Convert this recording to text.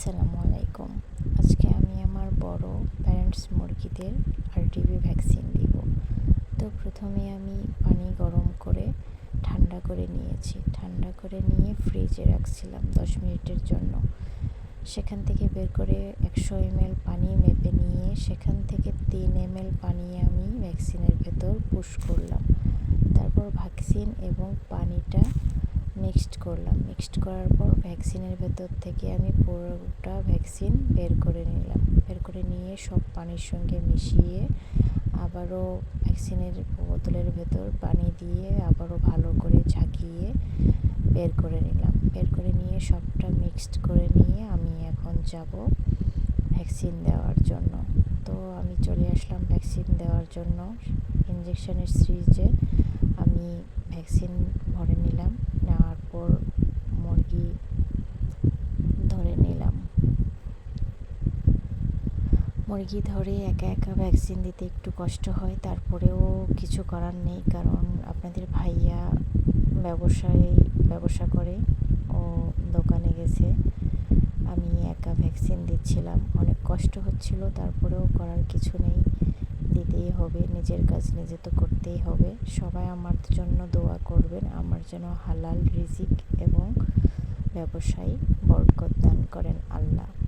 আসসালামু আলাইকুম। আজকে আমি আমার বড় প্যারেন্টস মুরগিদের আর আরটিভি ভ্যাকসিন দিব। তো প্রথমে আমি পানি গরম করে ঠান্ডা করে নিয়েছি। ঠান্ডা করে নিয়ে ফ্রিজে রাখছিলাম দশ মিনিটের জন্য। সেখান থেকে বের করে একশো এমএল পানি মেপে নিয়ে সেখান থেকে তিন এমএল পানি আমি ভ্যাকসিনের ভেতর পুশ করলাম। তারপর ভ্যাকসিন এবং পানিটা মিক্সড করলাম। মিক্সড করার পর ভ্যাকসিনের ভেতর থেকে আমি পুরোটা ভ্যাকসিন বের করে নিলাম। বের করে নিয়ে সব পানির সঙ্গে মিশিয়ে আবারও ভ্যাকসিনের বোতলের ভেতর পানি দিয়ে আবারও ভালো করে ঝাঁকিয়ে বের করে নিলাম। বের করে নিয়ে সবটা মিক্সড করে নিয়ে আমি এখন যাব ভ্যাকসিন দেওয়ার জন্য। তো আমি চলে আসলাম ভ্যাকসিন দেওয়ার জন্য। ইঞ্জেকশনের সিরিজে আমি ভ্যাকসিন ভরে নিলাম নেওয়ার পর মুরগি ধরে নিলাম মুরগি ধরে একা একা ভ্যাকসিন দিতে একটু কষ্ট হয়, তারপরেও কিছু করার নেই কারণ আপনাদের ভাইয়া ব্যবসায়, ব্যবসা করে, ও দোকানে গেছে। আমি একা ভ্যাকসিন দিচ্ছিলাম। অনেক কষ্ট হচ্ছিল, তারপরেও করার কিছু নেই। দিতেই হবে, নিজের কাজ নিজে তো করতেই হবে। সবাই আমার জন্য দোয়া করবেন, আমার যেন হালাল রিজিক এবং ব্যবসায়ী বরকত দান করেন আল্লাহ।